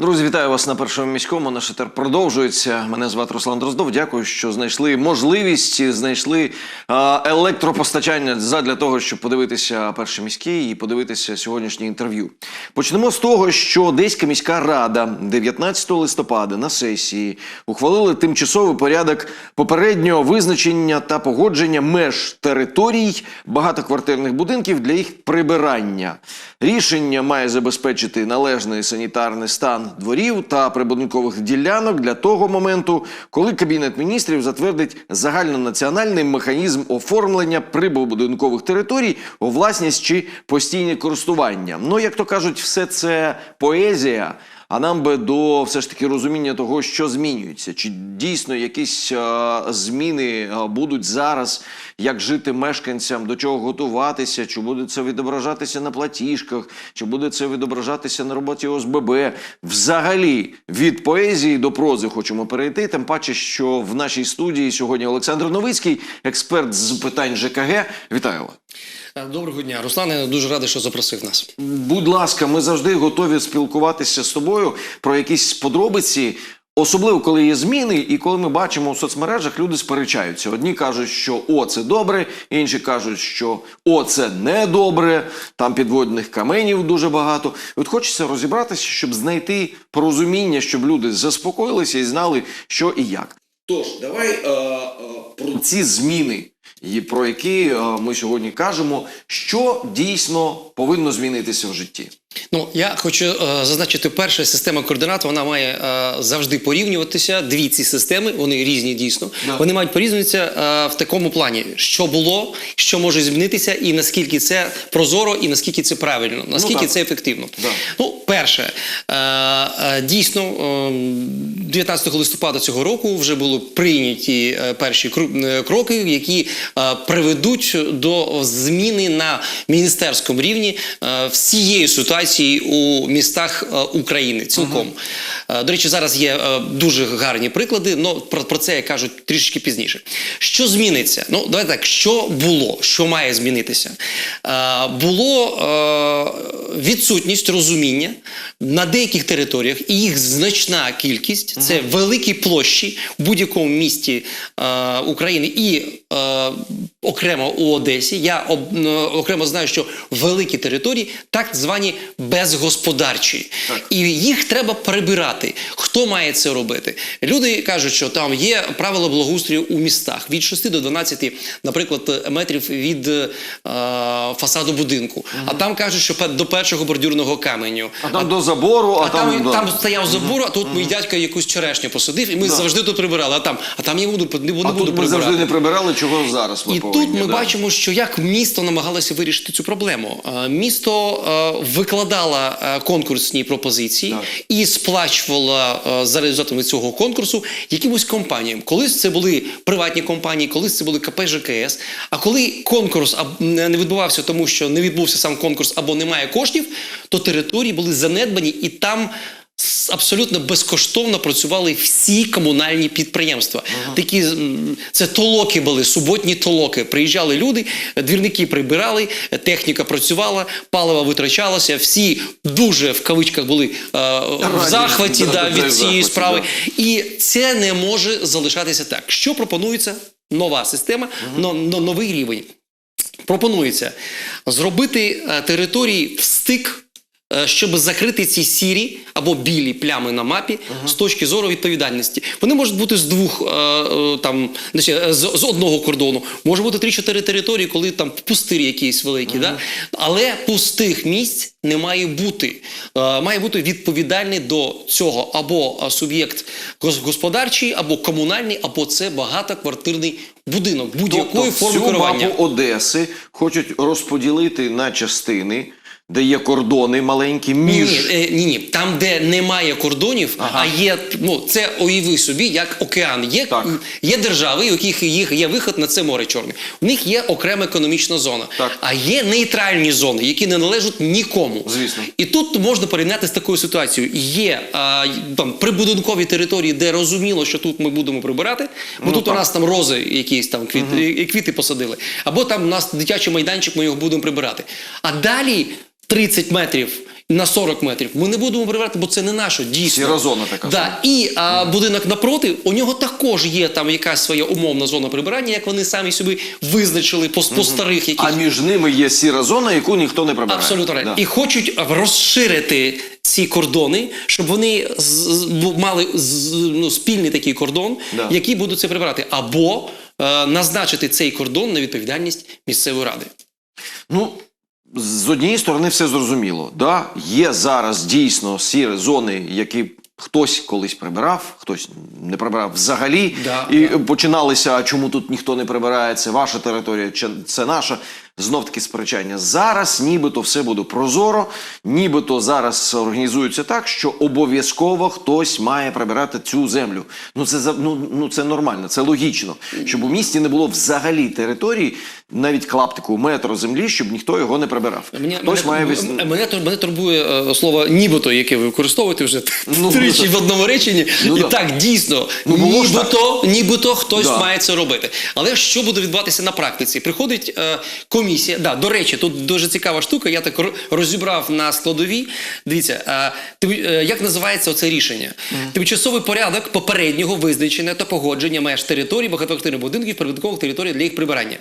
Друзі, вітаю вас на першому міському. Наш етер продовжується. Мене звати Руслан Дроздов. Дякую, що знайшли можливість, знайшли електропостачання задля того, щоб подивитися перший міський і подивитися сьогоднішнє інтерв'ю. Почнемо з того, що Одеська міська рада 19 листопада на сесії ухвалили тимчасовий порядок попереднього визначення та погодження меж територій багатоквартирних будинків для їх прибирання. Рішення має забезпечити належний санітарний стан дворів та прибудинкових ділянок для того моменту, коли Кабінет міністрів затвердить загальнонаціональний механізм оформлення прибудинкових територій у власність чи постійне користування. Ну, як то кажуть, все це поезія. А нам би до все ж таки розуміння того, що змінюється, чи дійсно якісь е, зміни е, будуть зараз, як жити мешканцям, до чого готуватися, чи буде це відображатися на платіжках, чи буде це відображатися на роботі ОСББ. Взагалі від поезії до прози хочемо перейти. Тим паче, що в нашій студії сьогодні Олександр Новицький, експерт з питань ЖКГ. Вітаю вас. Е, Доброго дня, Руслане. Дуже радий, що запросив нас. Будь ласка, ми завжди готові спілкуватися з тобою про якісь подробиці. Особливо, коли є зміни, і коли ми бачимо у соцмережах, люди сперечаються. Одні кажуть, що о, це добре, інші кажуть, що о, це не добре, там підводних каменів дуже багато. От хочеться розібратися, щоб знайти порозуміння, щоб люди заспокоїлися і знали, що і як. Тож, давай е, е, про ці зміни, і про які е, ми сьогодні кажемо, що дійсно повинно змінитися в житті. Ну я хочу е, зазначити, перша система координат вона має е, завжди порівнюватися. Дві ці системи, вони різні дійсно. Да. Вони мають порівнюватися е, в такому плані, що було, що може змінитися, і наскільки це прозоро, і наскільки це правильно, наскільки так. це ефективно. Да. Ну, перше, е, е, дійсно, е, 19 листопада цього року вже були прийняті е, перші е, кроки, які е, приведуть до зміни на міністерському рівні е, всієї ситуації у містах е, України цілком. Е, До речі, зараз є е, дуже гарні приклади, але про, про це я кажу трішки пізніше. Що зміниться? Ну, давайте так, що було, що має змінитися? Було відсутність розуміння на деяких територіях, і їх значна кількість це великі площі в будь-якому місті України і окремо у Одесі. Я окремо знаю, що великі території так звані безгосподарчі, Так. і їх треба перебирати. Хто має це робити? Люди кажуть, що там є правила благоустрою у містах від 6 до 12, наприклад, метрів від е, фасаду будинку. А там кажуть, що до першого бордюрного каменю. А там до забору, а, А там, да. там, стояв забор, а тут мій дядько якусь черешню посадив, і ми завжди тут прибирали. А там, а там я буду, не буду, а тут ми завжди не прибирали, чого зараз ми І повинні. тут ми да. бачимо, що як місто намагалося вирішити цю проблему. Е, Місто е, викладало е, конкурсні пропозиції Так. і сплачувало е, за результатами цього конкурсу якимось компаніям. Колись це були приватні компанії, колись це були КП ЖКС. А коли конкурс не відбувався, тому що не відбувся сам конкурс або немає коштів, то території були занедбані і там. Абсолютно безкоштовно працювали всі комунальні підприємства. Такі це толоки були, суботні толоки. Приїжджали люди, двірники прибирали, техніка працювала, паливо витрачалося. Всі дуже в кавичках були е, в захваті да, від цієї захваті, справи. І це не може залишатися так. Що пропонується? Нова система, но- но- новий рівень. Пропонується зробити е, території в стик. Щоб закрити ці сірі або білі плями на мапі з точки зору відповідальності, вони можуть бути з двох е, е, там е, з, з одного кордону. Може бути 3-4 території, коли там пустирі якісь великі, да? але пустих місць не має бути. Е, має бути відповідальний до цього або е, суб'єкт гос- господарчий, або комунальний, або це багатоквартирний будинок будь-якої тобто форми всю керування. мапу Одеси хочуть розподілити на частини, де є кордони маленькі між. ні, е, ні, ні. Там, де немає кордонів, Ага. а є ну це уяви собі, як океан. Є, Так. є держави, у яких їх є виход на це море чорне. У них є окрема економічна зона, Так. а є нейтральні зони, які не належать нікому. Звісно. І тут можна порівняти з такою ситуацією. Є а, там прибудинкові території, де розуміло, що тут ми будемо прибирати, бо Ну, тут так. у нас там рози якісь там квіти, і квіти посадили. Або там у нас дитячий майданчик, ми його будемо прибирати. А далі 30 метрів на 40 метрів. Ми не будемо прибирати, бо це не наше дійсно. Сіра зона така Да. І а, будинок напроти, у нього також є там якась своя умовна зона прибирання, як вони самі собі визначили по, по старих яких А між ними є сіра зона, яку ніхто не прибирає. Абсолютно. Да. І хочуть розширити ці кордони, щоб вони з- з- мали з- ну, спільний такий кордон, Да. який будуть це прибирати, або е, назначити цей кордон на відповідальність місцевої ради. Ну, з однієї сторони, все зрозуміло. Да? Є зараз дійсно сірі зони, які хтось колись прибирав, хтось не прибирав взагалі. Да, і починалися, а чому тут ніхто не прибирає, це ваша територія, чи це наша. Знов таки сперечання. Зараз нібито все буде прозоро, нібито зараз організується так, що обов'язково хтось має прибирати цю землю. Ну це ну, ну це нормально, це логічно, щоб у місті не було взагалі території, навіть клаптику метро землі, щоб ніхто його не прибирав. хтось має вис... мене, мене, мене турбує е, слово нібито, яке ви використовуєте вже Ну, тричі ну, в одному реченні. ну, і да. так, дійсно, Ну, нібито, нібито хтось Да. має це робити. Але що буде відбуватися на практиці? Приходить е, комісія. Да, до речі, тут дуже цікава штука. Я так розібрав на складові. Дивіться, е, як називається це рішення? Тимчасовий порядок попереднього визначення та погодження меж територій багатоквартирних будинків, прибуткових територій для їх прибирання.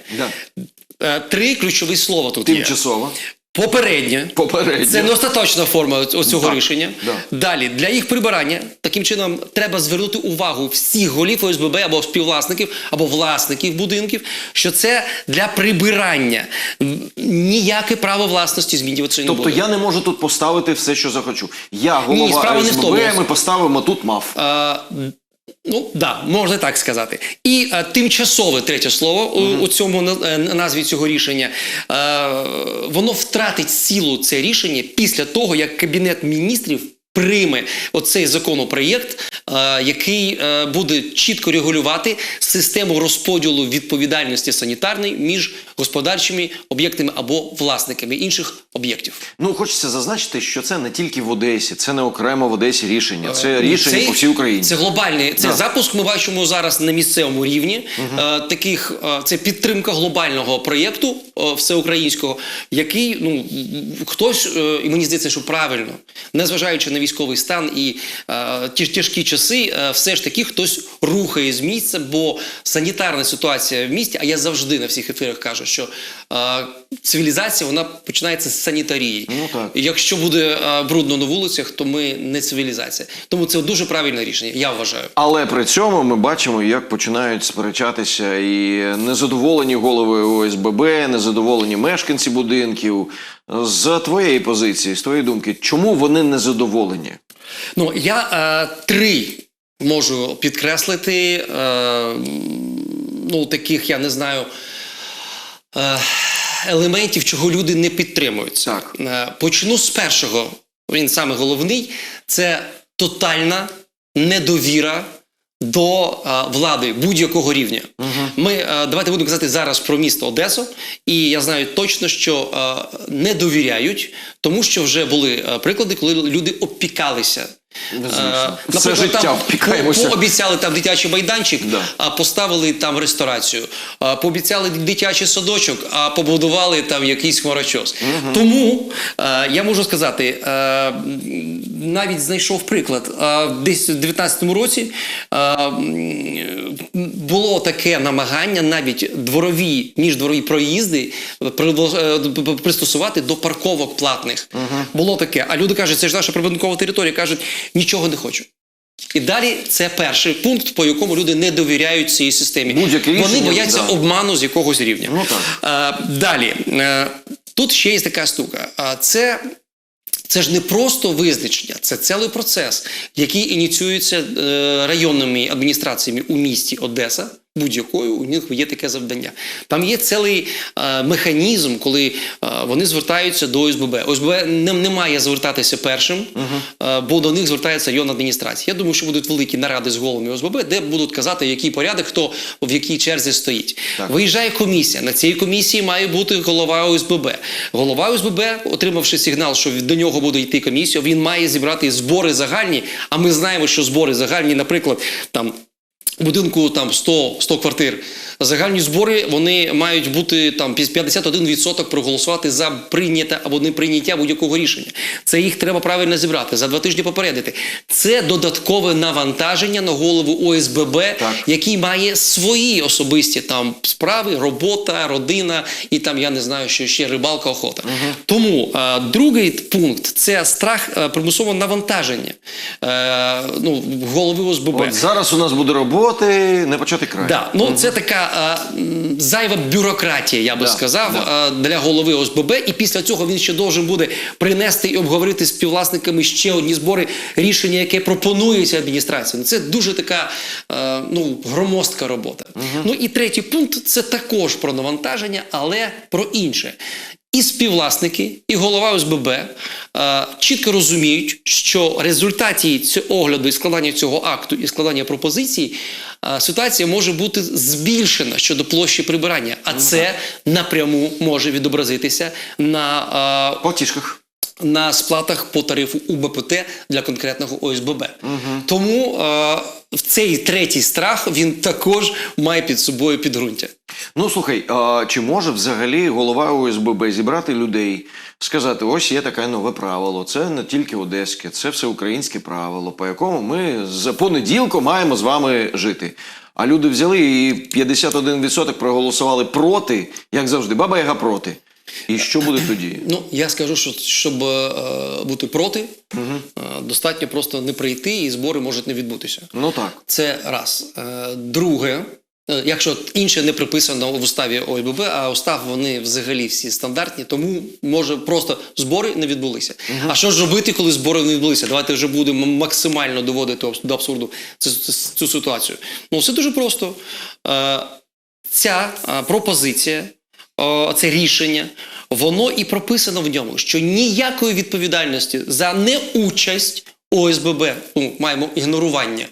Е, Три ключові слова тут є. Тимчасово. Попереднє. Попередньо. Це не остаточна форма цього рішення. да. Далі, для їх прибирання, таким чином, треба звернути увагу всіх голів ОСББ або співвласників, або власників будинків, що це для прибирання. Ніяке право власності змінюватися не Тобто я не можу тут поставити все, що захочу. Я голова справа не в тому. ми поставимо тут мав. А, Ну, да, можна так сказати. І е, тимчасове третє слово у, у цьому е, назві цього рішення. Е, воно втратить силу це рішення після того, як Кабінет міністрів прийме оцей законопроєкт, е, який е, буде чітко регулювати систему розподілу відповідальності санітарної між господарчими об'єктами або власниками інших об'єктів. Ну, хочеться зазначити, що це не тільки в Одесі, це не окремо в Одесі рішення, це рішення Це- по всій Україні. Це глобальний це Да. запуск. Ми бачимо зараз на місцевому рівні. Е, таких е, це підтримка глобального проєкту е, всеукраїнського, який ну хтось е, і мені здається, що правильно, незважаючи на військовий стан і е, ті ж тяжкі часи, е, все ж таки хтось рухає з місця, бо санітарна ситуація в місті. А я завжди на всіх ефірах кажу, що е, цивілізація вона починається з санітарії. Ну, так. І Якщо буде е, брудно на вулицях, то ми не цивілізація. Тому це дуже правильне рішення, я вважаю. Але при цьому ми бачимо, як починають сперечатися і незадоволені голови ОСББ, незадоволені мешканці будинків. З твоєї позиції, з твоєї думки, чому вони незадоволені? Ну я е, три можу підкреслити. Е, ну, таких я не знаю. Е, елементів, чого люди не підтримуються. Так. Е, почну з першого. Він саме головний це тотальна недовіра до е, влади будь-якого рівня. Ми е, давайте будемо казати зараз про місто Одесу, і я знаю точно, що е, не довіряють, тому що вже були приклади, коли люди обпікалися. Е, Все життя там впікаємося. по- Пообіцяли там дитячий майданчик, Да. а поставили там ресторацію. А, Пообіцяли дитячий садочок, а побудували там якийсь хмарочос. Тому е, я можу сказати, е, навіть знайшов приклад. Е, десь у 19-му році е, було таке намагання навіть дворові, міждворові проїзди пристосувати до парковок платних. Було таке. А люди кажуть, це ж наша прибудинкова територія. кажуть, нічого не хочу. І далі це перший пункт, по якому люди не довіряють цій системі. Будь-яке Вони бояться да. обману з якогось рівня. Ну, так. А, далі Е, тут ще є така штука. А це. Це ж не просто визначення, це цілий процес, який ініціюється е, районними адміністраціями у місті Одеса. Будь-якою у них є таке завдання. Там є цілий е, механізм, коли е, вони звертаються до ОСББ. ОСББ не, не має звертатися першим, е, бо до них звертається районна адміністрація. Я думаю, що будуть великі наради з головами ОСББ, де будуть казати, який порядок, хто в якій черзі стоїть. Так. Виїжджає комісія. На цій комісії має бути голова ОСББ. Голова ОСББ, отримавши сигнал, що до нього буде йти комісія, він має зібрати збори загальні. А ми знаємо, що збори загальні, наприклад, там. Будинку там 100, 100 квартир загальні збори вони мають бути там 51% проголосувати за прийняте або не прийняття будь-якого рішення. Це їх треба правильно зібрати, за два тижні попередити. Це додаткове навантаження на голову ОСББ, Так. який має свої особисті там справи, робота, родина і там я не знаю, що ще рибалка, охота. Тому е, другий пункт це страх е, примусового навантаження е, ну, голови ОСББ. От зараз у нас буде роботи, не почати край. Да, ну це така е, зайва бюрократія, я би Да, сказав, да. е, для голови ОСББ. І після цього він ще должен буде принести і обговорити з співвласниками ще одні збори рішення, яке пропонується адміністрацією. Це дуже така е, ну, громоздка робота. Ну і третій пункт це також про навантаження, але про інше. І співвласники, і голова ОСББ е, чітко розуміють, що в результаті цього огляду і складання цього акту і складання пропозицій е, ситуація може бути збільшена щодо площі прибирання, а це напряму може відобразитися на е, Платіжках. На сплатах по тарифу УБПТ для конкретного ОСББ. Тому е, в цей третій страх він також має під собою підґрунтя. Ну слухай, а чи може взагалі голова ОСББ зібрати людей, сказати: ось є таке нове правило, це не тільки одеське, це всеукраїнське правило, по якому ми з понеділку маємо з вами жити. А люди взяли і 51% проголосували проти, як завжди, баба Яга проти. І що буде тоді? Ну я скажу, що щоб е, бути проти, е, достатньо просто не прийти, і збори можуть не відбутися. Ну так. Це раз. Е, Друге, е, якщо інше не приписано в уставі ОСББ, а устав вони взагалі всі стандартні, тому може просто збори не відбулися. А що ж робити, коли збори не відбулися? Давайте вже будемо максимально доводити до абсурду цю, цю, ситуацію. Ну, все дуже просто. Е, Ця е, пропозиція, це рішення, воно і прописано в ньому, що ніякої відповідальності за неучасть ОСББ ну, маємо ігнорування.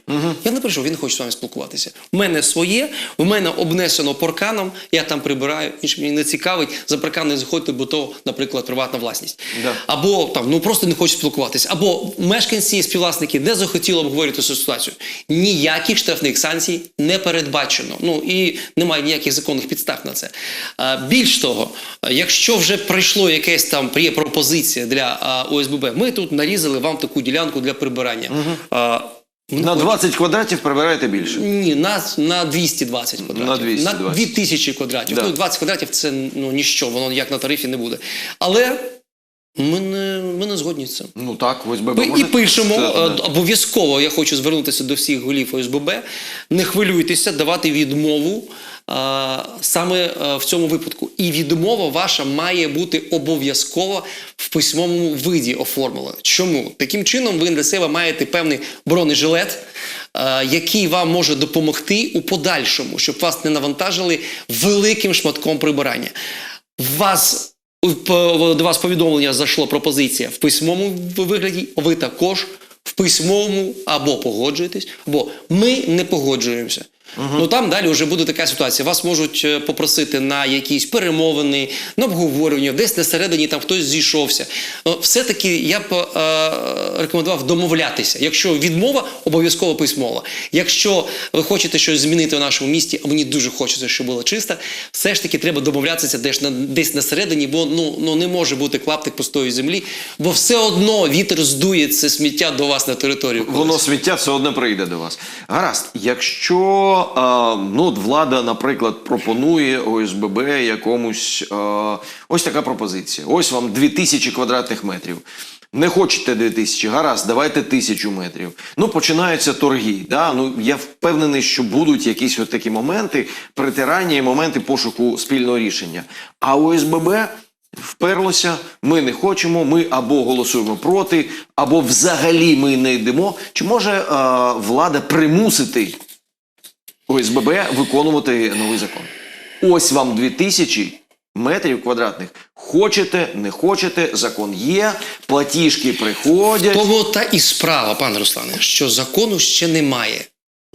Я не прийшов, він хоче з вами спілкуватися. У мене своє, у мене обнесено парканом, я там прибираю, іншим мені не цікавить, за паркан не заходьте, бо то, наприклад, приватна власність. Да. Або там ну просто не хочуть спілкуватися, або мешканці, співвласники не захотіли обговорити цю ситуацію. Ніяких штрафних санкцій не передбачено. Ну і немає ніяких законних підстав на це. А, більш того, якщо вже прийшло якесь там є пропозиція для а, ОСББ, ми тут нарізали вам таку ділянку для прибирання. А, На 20 квадратів прибираєте більше. ні, на, на 220 квадратів. На 220. На 2000 квадратів. Да. Ну, 20 квадратів це ну, ніщо, воно як на тарифі не буде. Але ми не, ми не згодні з цим. Ну так, ОСББ Ми і пишемо е, обов'язково. Я хочу звернутися до всіх голів ОСББ. Не хвилюйтеся, давати відмову саме е, в цьому випадку. І відмова ваша має бути обов'язково в письмовому виді оформлена. Чому? Таким чином ви для себе маєте певний бронежилет, е, який вам може допомогти у подальшому, щоб вас не навантажили великим шматком прибирання. Вас до вас повідомлення зайшло пропозиція в письмовому вигляді, ви також в письмовому або погоджуєтесь, або ми не погоджуємося. Ну там далі вже буде така ситуація. Вас можуть е, попросити на якісь перемовини, на обговорення, десь на середині там хтось зійшовся. Е, Все-таки я б е, рекомендував домовлятися. Якщо відмова, обов'язково письмова. Якщо ви хочете щось змінити в нашому місті, а мені дуже хочеться, щоб було чисто, все ж таки треба домовлятися десь на десь на середині, бо ну, ну не може бути клаптик пустої землі, бо все одно вітер здує це сміття до вас на територію. колись. Воно сміття все одно прийде до вас. Гаразд, якщо а, ну, влада, наприклад, пропонує ОСББ якомусь ось така пропозиція. Ось вам 2000 квадратних метрів. Не хочете 2000, гаразд, давайте 1000 метрів. Ну, починаються торги. Да? Ну, я впевнений, що будуть якісь от такі моменти притирання і моменти пошуку спільного рішення. А ОСББ вперлося, ми не хочемо, ми або голосуємо проти, або взагалі ми не йдемо. Чи може е, влада примусити ОСББ виконувати новий закон? Ось вам 2000 метрів квадратних. Хочете, не хочете, закон є, платіжки приходять. Того та і справа, пане Руслане, що закону ще немає.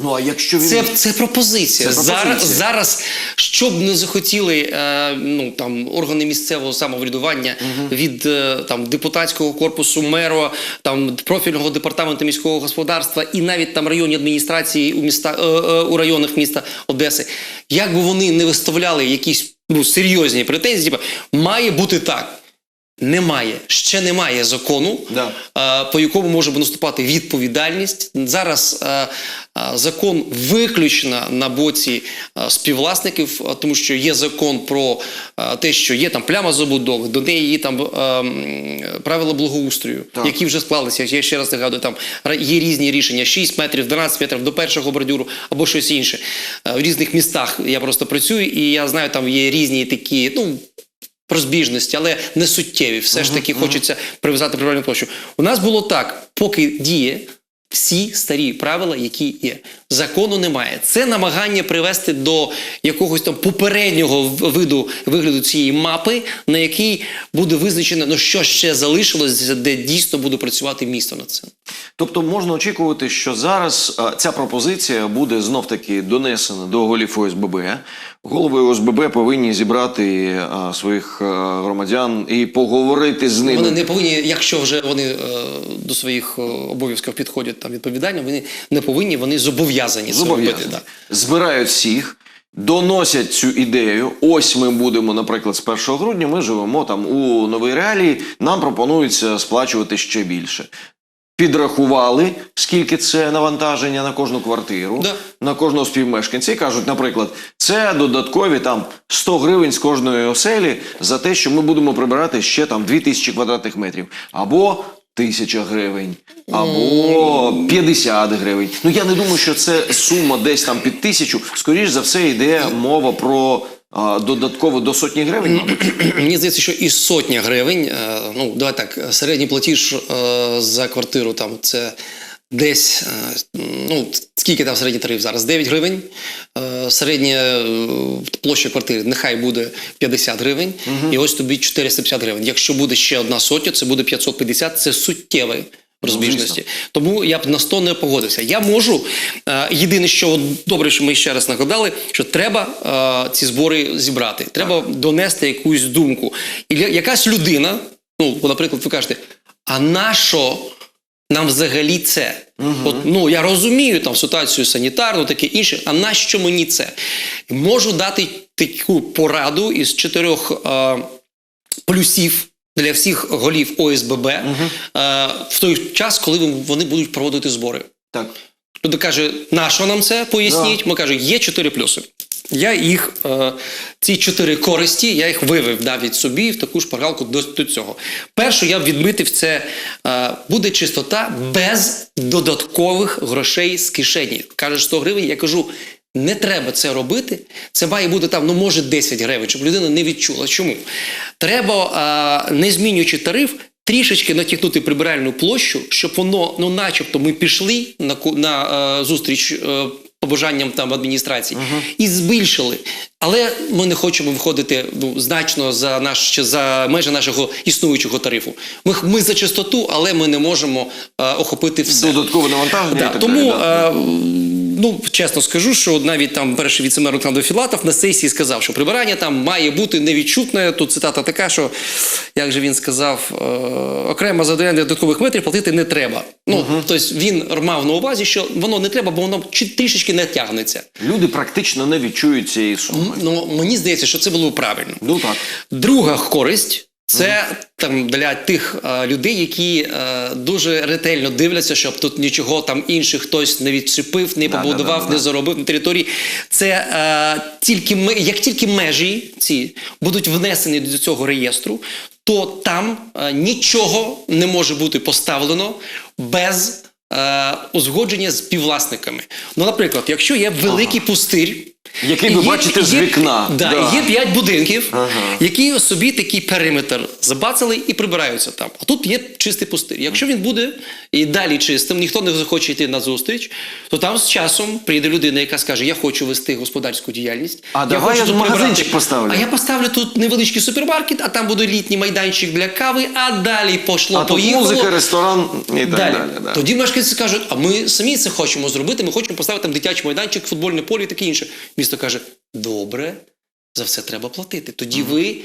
Ну а якщо він Це, це пропозиція. Це пропозиція. Зараз, зараз, що б не захотіли е, ну, там, органи місцевого самоврядування від е, там, депутатського корпусу, мера, там, профільного департаменту міського господарства і навіть там районні адміністрації у, міста, е, е, у районах міста Одеси, як би вони не виставляли якісь ну, серйозні претензії, типу, має бути так. Немає, ще немає закону, Да. по якому може наступати відповідальність. Зараз закон виключно на боці співвласників, тому що є закон про те, що є там пляма забудови, до неї є там правила благоустрою, Так. які вже склалися. Я ще раз нагадую, там є різні рішення: 6 метрів, 12 метрів до першого бордюру або щось інше. В різних містах я просто працюю, і я знаю, там є різні такі, ну. Розбіжності, але не суттєві. Все ж таки хочеться прив'язати правильну площу. У нас було так, поки діє всі старі правила, які є. Закону немає. Це намагання привести до якогось там попереднього виду вигляду цієї мапи, на якій буде визначено, ну що ще залишилось, де дійсно буде працювати місто над цим. Тобто можна очікувати, що зараз а, ця пропозиція буде знов таки донесена до голів ОСББ. Голови ОСББ повинні зібрати а, своїх а, громадян і поговорити з ними. Вони не повинні, якщо вже вони е, до своїх е, обов'язків підходять там відповідально, вони не повинні, вони зобов'язані. Зобов'язані. Да. Збирають всіх, доносять цю ідею. Ось ми будемо, наприклад, з 1 грудня. Ми живемо там у новій реалії. Нам пропонується сплачувати ще більше. Підрахували, скільки це навантаження на кожну квартиру, Да. на кожного співмешканця. І кажуть, наприклад, це додаткові там 100 гривень з кожної оселі за те, що ми будемо прибирати ще там 2000 квадратних метрів. Або Тисяча гривень, або 50 гривень. Ну я не думаю, що це сума десь там під тисячу. Скоріш за все, йде мова про а, додатково до сотні гривень. мабуть. Мені здається, що і сотня гривень, е, ну давай так, середній платіж е, за квартиру там це десь, е, ну скільки там середній тариф зараз? 9 гривень. Середня площа квартири нехай буде 50 гривень, і ось тобі 450 гривень. Якщо буде ще одна сотня, це буде 550, це суттєві розбіжності. Тому я б на 100 не погодився. Я можу. Е, єдине, що добре, що ми ще раз нагадали, що треба е, ці збори зібрати. Треба донести якусь думку. І якась людина, ну, наприклад, ви кажете, а на що нам взагалі це? От, ну, я розумію там ситуацію санітарну, таке інше, а на що мені це? Можу дати таку пораду із чотирьох е, плюсів для всіх голів ОСББ е, в той час, коли вони будуть проводити збори. Так. Люди каже, на що нам це? Поясніть. Ми кажемо, є чотири плюси. Я їх, е, ці чотири користі, я їх вивів навіть собі в таку шпаргалку до, до цього. Перше, я б відмітив, це е, буде чистота без додаткових грошей з кишені. Каже 100 гривень, я кажу. Не треба це робити. Це має бути там, ну може 10 гривень, щоб людина не відчула. Чому? Треба, не змінюючи тариф, трішечки натягнути прибиральну площу, щоб воно, ну, начебто, ми пішли на, на е, зустріч е, побажанням там адміністрації і збільшили. Але ми не хочемо виходити ну, значно за наш за межі нашого існуючого тарифу. Ми, ми за чистоту, але ми не можемо е, охопити все. Додаткове навантаження. Да, і так тому, е, ну чесно скажу, що навіть там перший віцемер Олександр Філатов на сесії сказав, що прибирання там має бути невідчутне. Тут цитата така, що як же він сказав, е, окремо за доєння додаткових метрів платити не треба. Ну тобто він мав на увазі, що воно не треба, бо воно чи- трішечки не тягнеться. Люди практично не відчують цієї суми. Ну мені здається, що це було правильно. Ну так. Друга користь це там для тих е, людей, які е, дуже ретельно дивляться, щоб тут нічого там інших хтось не відчепив, не Да, побудував, да, да, да. не заробив на території. Це е, тільки як тільки межі ці будуть внесені до цього реєстру, то там е, нічого не може бути поставлено без. е, Узгодження з співвласниками. Ну, наприклад, якщо є великий пустир, Який ви бачите з вікна. Да, Да. Є п'ять будинків, Ага. які собі такий периметр забацали і прибираються там. А тут є чистий пустир. Якщо він буде і далі чистим, ніхто не захоче йти на зустріч, то там з часом прийде людина, яка скаже: Я хочу вести господарську діяльність. А давай я тут магазинчик прибирати». поставлю. А я поставлю тут невеличкий супермаркет, а там буде літній майданчик для кави, а далі пошло, А тут музика, ресторан і так далі. Далі. да. Тоді мешканці скажуть, а ми самі це хочемо зробити, ми хочемо поставити там дитячий майданчик, футбольне поле і таке інше. Місто каже: добре, за все треба платити. Тоді ви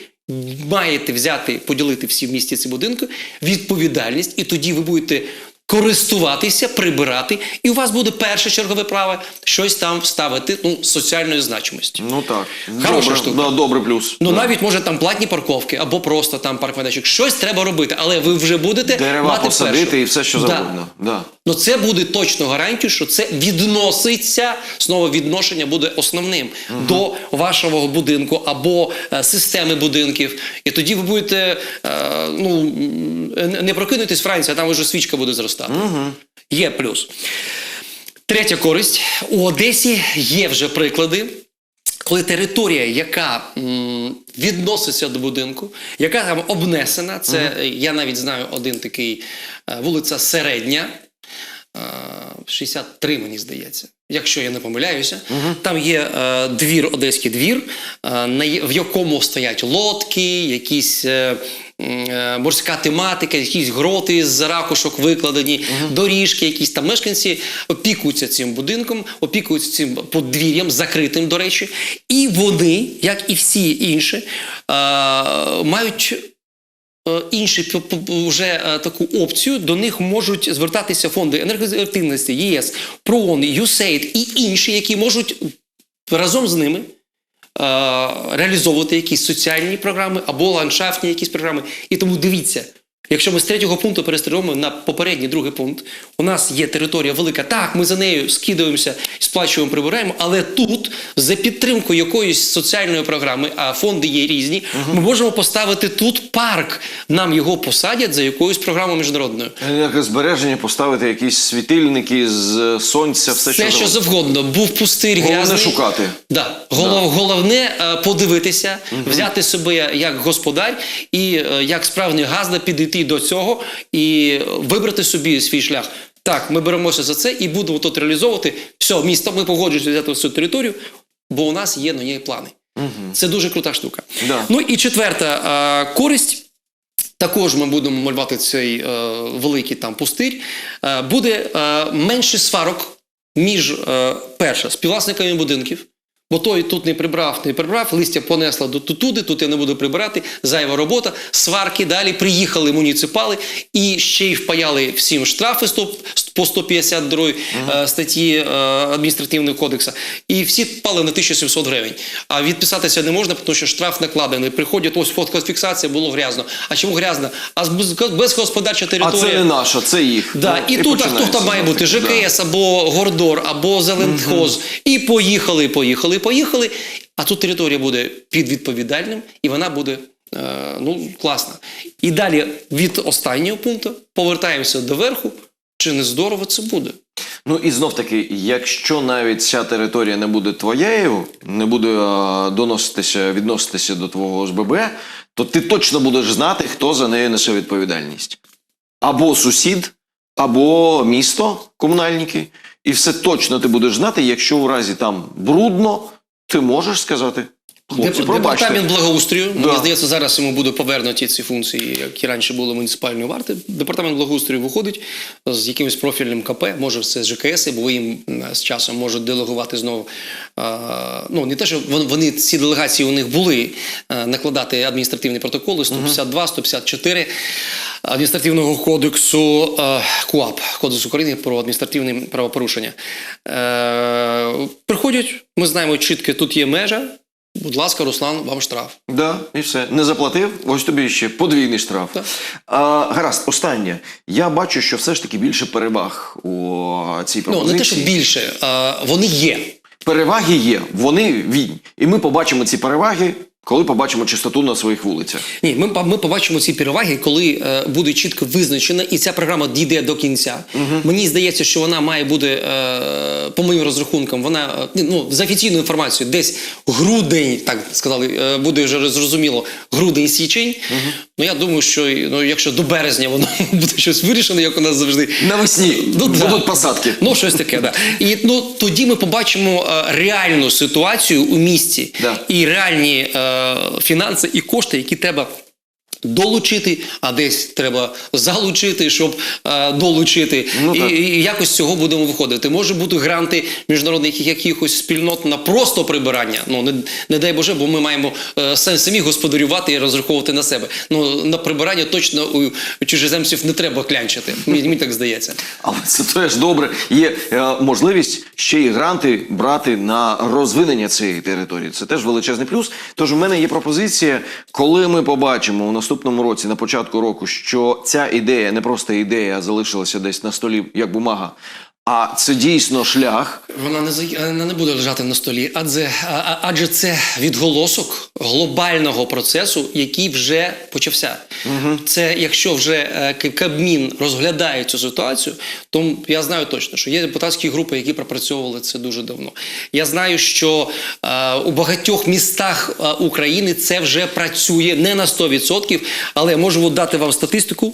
маєте взяти, поділити всі в місті ці будинки, відповідальність, і тоді ви будете. Користуватися, прибирати, і у вас буде перше чергове право щось там вставити ну, соціальної значимості. Ну так. Хороша добре, штука. Да, добре плюс. Ну Да. навіть може там платні парковки або просто там парк-майданчик. Щось треба робити, але ви вже будете Дерева мати посадити перше. і все, що Да. Да. Ну це буде точно гарантію, що це відноситься. Знову відношення буде основним до вашого будинку або е, системи будинків. І тоді ви будете е, ну не прокинутись вранці, а там вже свічка буде зростати. Є плюс. Третя користь у Одесі є вже приклади. Коли територія, яка м, відноситься до будинку, яка там обнесена, це е, я навіть знаю один такий е, вулиця Середня, 63, мені здається. Якщо я не помиляюся, там є е, двір, одеський двір, е, на, в якому стоять лодки, якісь е, е, морська тематика, якісь гроти з ракушок викладені, доріжки, якісь. Там мешканці опікуються цим будинком, опікуються цим подвір'ям, закритим, до речі, і вони, як і всі інші, е, мають е, інші п- п- вже е, таку опцію, до них можуть звертатися фонди енергоефективності, ЄС, ПРООН, ЮСЕЙД і інші, які можуть разом з ними е, реалізовувати якісь соціальні програми або ландшафтні якісь програми. І тому дивіться. Якщо ми з третього пункту перестрілюємо на попередній другий пункт, у нас є територія велика. Так, ми за нею скидаємося, сплачуємо, прибираємо, але тут за підтримкою якоїсь соціальної програми, а фонди є різні, ми можемо поставити тут парк. Нам його посадять за якоюсь програмою міжнародною. Енергозбереження, поставити якісь світильники з сонця, все, Все, що завгодно. завгодно. Був пустир Головне грязний. шукати. Да. Голов, Головне е, подивитися, взяти себе як господар і е, як справжній газда підійти до цього і вибрати собі свій шлях. Так, ми беремося за це і будемо тут реалізовувати. Все, місто, ми погоджуємося взяти всю територію, бо у нас є на неї плани. Це дуже крута штука. Да. Ну і четверта е, користь. Також ми будемо малювати цей е, великий там пустир. Е, буде е, менше сварок між е, перше співвласниками будинків. Бо той тут не прибрав, не прибрав, листя понесла до туди, тут я не буду прибирати, зайва робота, сварки далі. Приїхали муніципали і ще й впаяли всім штрафи 100, по 152 е, статті е, адміністративного кодексу. І всі впали на 1700 гривень. А відписатися не можна, тому що штраф накладений. Приходять, ось фотофіксація, було грязно. А чому грязно? А без, безгосподарча А це не наша, це їх. Да, Ну, і, тут а хто там має бути? ЖКС або Гордор, або Зелентхоз. І поїхали, поїхали, поїхали. А тут територія буде під відповідальним, і вона буде е, ну, класна. І далі від останнього пункту повертаємося до верху. Чи не здорово це буде? Ну і знов таки, якщо навіть ця територія не буде твоєю, не буде а, доноситися, відноситися до твого ОСББ, то ти точно будеш знати, хто за нею несе відповідальність. Або сусід, або місто, комунальники. І все точно ти будеш знати, якщо у разі там брудно, ти можеш сказати. Хлопці, пробачте. Департамент благоустрою. Да. Мені здається, зараз йому будуть повернуті ці функції, які раніше були муніципальної варти. Департамент благоустрою виходить з якимось профільним КП, може це з ЖКС, бо їм з часом можуть делегувати знову. Ну не те, що вони ці делегації у них були накладати адміністративні протоколи 152, 154 адміністративного кодексу е, КУАП, Кодексу України про адміністративні правопорушення. Е, приходять, ми знаємо чітко, тут є межа. Будь ласка, Руслан, вам штраф. Да, і все. Не заплатив, ось тобі ще подвійний штраф. Да. А, гаразд, останнє. Я бачу, що все ж таки більше переваг у цій Ну, не те, що більше, а, вони є. Переваги є, вони відні. І ми побачимо ці переваги коли побачимо чистоту на своїх вулицях. Ні, ми, ми побачимо ці переваги, коли е, буде чітко визначена, і ця програма дійде до кінця. Мені здається, що вона має бути, е, по моїм розрахункам, вона е, ну, за офіційною інформацією, десь грудень, так сказали, е, буде вже зрозуміло, грудень-січень. Ну я думаю, що ну, якщо до березня воно буде щось вирішено, як у нас завжди. Навесні Ну, да. будуть посадки. Ну, щось таке, да. І ну, тоді ми побачимо е, реальну ситуацію у місті Да. і реальні е, фінанси і кошти, які треба. Долучити, а десь треба залучити, щоб е, долучити, Ну, і, і якось з цього будемо виходити. Може бути гранти міжнародних якихось спільнот на просто прибирання. Ну не, не дай Боже, бо ми маємо е, сам- самі господарювати і розраховувати на себе. Ну на прибирання точно у чужеземців не треба клянчити. Мені, мені так здається. Але це теж добре. Є е, можливість ще й гранти брати на розвинення цієї території. Це теж величезний плюс. Тож у мене є пропозиція, коли ми побачимо у наступному році, на початку року, що ця ідея не просто ідея, а залишилася десь на столі як бумага. А це дійсно шлях. Вона не вона не буде лежати на столі, адже, а- а- адже це відголосок глобального процесу, який вже почався. Це якщо вже е, Кабмін розглядає цю ситуацію, то я знаю точно, що є депутатські групи, які пропрацьовували це дуже давно. Я знаю, що е, у багатьох містах е, України це вже працює не на 100%, але я можу дати вам статистику.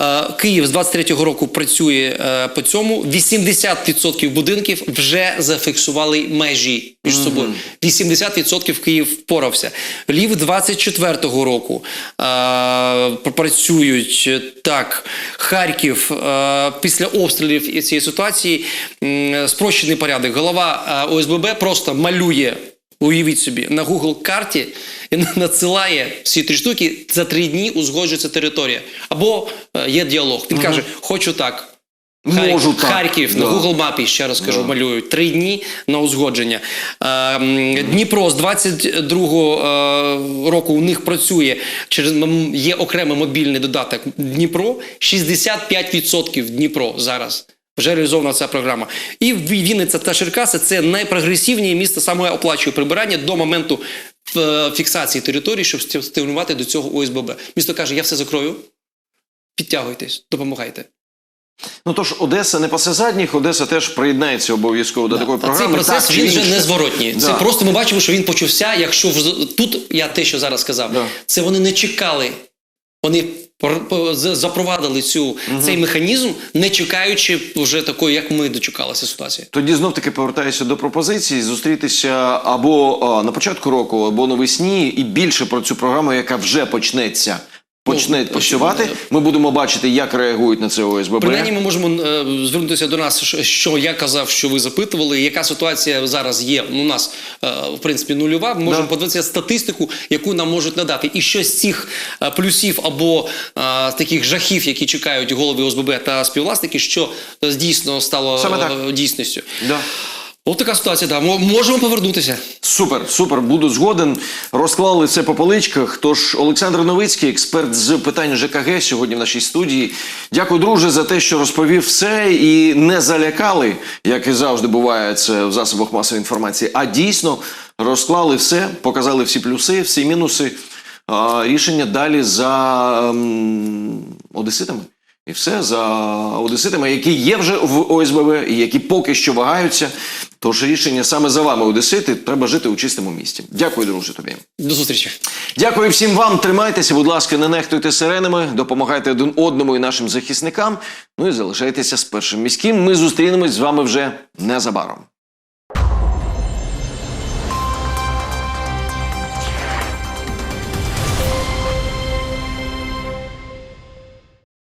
Е, Київ з 23-го року працює е, по цьому. 80% будинків вже зафіксували межі між собою. 80% Київ впорався. Лів 24-го року е, працюють так. Харків е, після обстрілів цієї ситуації м, спрощений порядок. Голова е, ОСББ просто малює. Уявіть собі, на Google карті надсилає всі три штуки. За три дні узгоджується територія. Або е, є діалог. Він каже: хочу так. Можу так. Харків на Google мапі, ще раз кажу, малюють. Три дні на узгодження. Е, Дніпро з 22-го е, року у них працює через є окремий мобільний додаток Дніпро. 65% Дніпро зараз. Вже реалізована ця програма. І Вінниця та Черкаси це найпрогресивніше місто саме оплачує прибирання до моменту е, фіксації території, щоб стиму- стимулювати до цього ОСББ. Місто каже: я все закрою, підтягуйтесь, допомагайте. Ну тож Одеса не пасе задніх, Одеса теж приєднається обов'язково до такої А цей процес так він вже незворотній. Це просто ми бачимо, що він почався. Якщо тут я те, що зараз сказав, Да. це вони не чекали. Вони пр- запровадили цю цей механізм, не чекаючи вже такої, як ми дочекалися ситуації. Тоді знов таки повертаюся до пропозиції зустрітися або а, на початку року, або навесні, і більше про цю програму, яка вже почнеться. Почне працювати. Ми будемо бачити, як реагують на це ОСББ. Принаймні, ми можемо е, звернутися до нас, що- я казав, що ви запитували, яка ситуація зараз є. Ну, у нас е, в принципі нульова. Ми можемо Да. подивитися статистику, яку нам можуть надати. І що з цих е, плюсів або е, таких жахів, які чекають голови ОСББ та співвласники, що дійсно стало е, дійсністю. Да. От така ситуація. Да. Мо- Можемо повернутися. Супер, супер, буду згоден. Розклали це по поличках. Тож Олександр Новицький, експерт з питань ЖКГ, сьогодні в нашій студії. Дякую, друже, за те, що розповів все і не залякали, як і завжди буває це в засобах масової інформації. А дійсно розклали все, показали всі плюси, всі мінуси. Рішення далі за ем, одеситами. І все за одеситами, які є вже в ОСББ, і які поки що вагаються. Тож рішення саме за вами, одесити, треба жити у чистому місті. Дякую, друже, тобі. До зустрічі. Дякую всім вам. Тримайтеся, будь ласка, не нехтуйте сиренами, допомагайте один одному і нашим захисникам. Ну і залишайтеся з першим міським. Ми зустрінемось з вами вже незабаром.